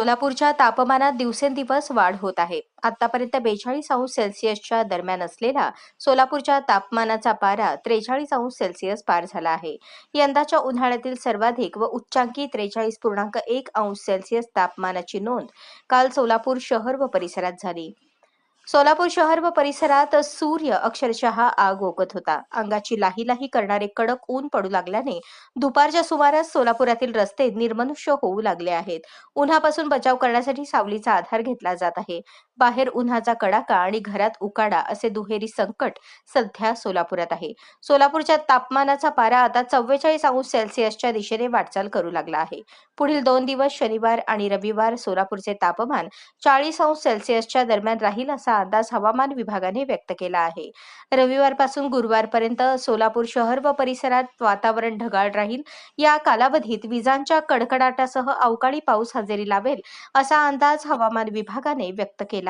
सोलापूरच्या तापमानात दिवसेंदिवस वाढ होत आहे. आतापर्यंत बेचाळीस अंश सेल्सिअसच्या दरम्यान असलेला सोलापूरच्या तापमानाचा पारा त्रेचाळीस अंश सेल्सिअस पार झाला आहे. यंदाच्या उन्हाळ्यातील सर्वाधिक व उच्चांकी त्रेचाळीस पूर्णांक एक अंश सेल्सिअस तापमानाची नोंद काल सोलापूर शहर व परिसरात झाली. सोलापूर शहर व परिसरात सूर्य अक्षरशः आग ओकत होता. अंगाची लाही लाही करणारे कडक ऊन पडू लागल्याने दुपारच्या सुमारास सोलापुरातील रस्ते निर्मनुष्य होऊ लागले आहेत. उन्हापासून बचाव करण्यासाठी सावलीचा आधार घेतला जात आहे. बाहेर उन्हाचा कडाका आणि घरात उकाडा असे दुहेरी संकट सध्या सोलापुरात आहे. सोलापूरच्या तापमानाचा पारा आता चव्वेचाळीस अंश सेल्सिअसच्या दिशेने वाटचाल करू लागला आहे. पुढील दोन दिवस शनिवार आणि रविवार सोलापूरचे तापमान चाळीस अंश सेल्सिअसच्या दरम्यान राहील असा अंदाज हवामान विभागाने व्यक्त केला आहे. रविवारपासून गुरुवारपर्यंत सोलापूर शहर व परिसरात वातावरण ढगाळ राहील. या कालावधीत विजांच्या कडकडाटासह अवकाळी पाऊस हजेरी लावेल असा अंदाज हवामान विभागाने व्यक्त केला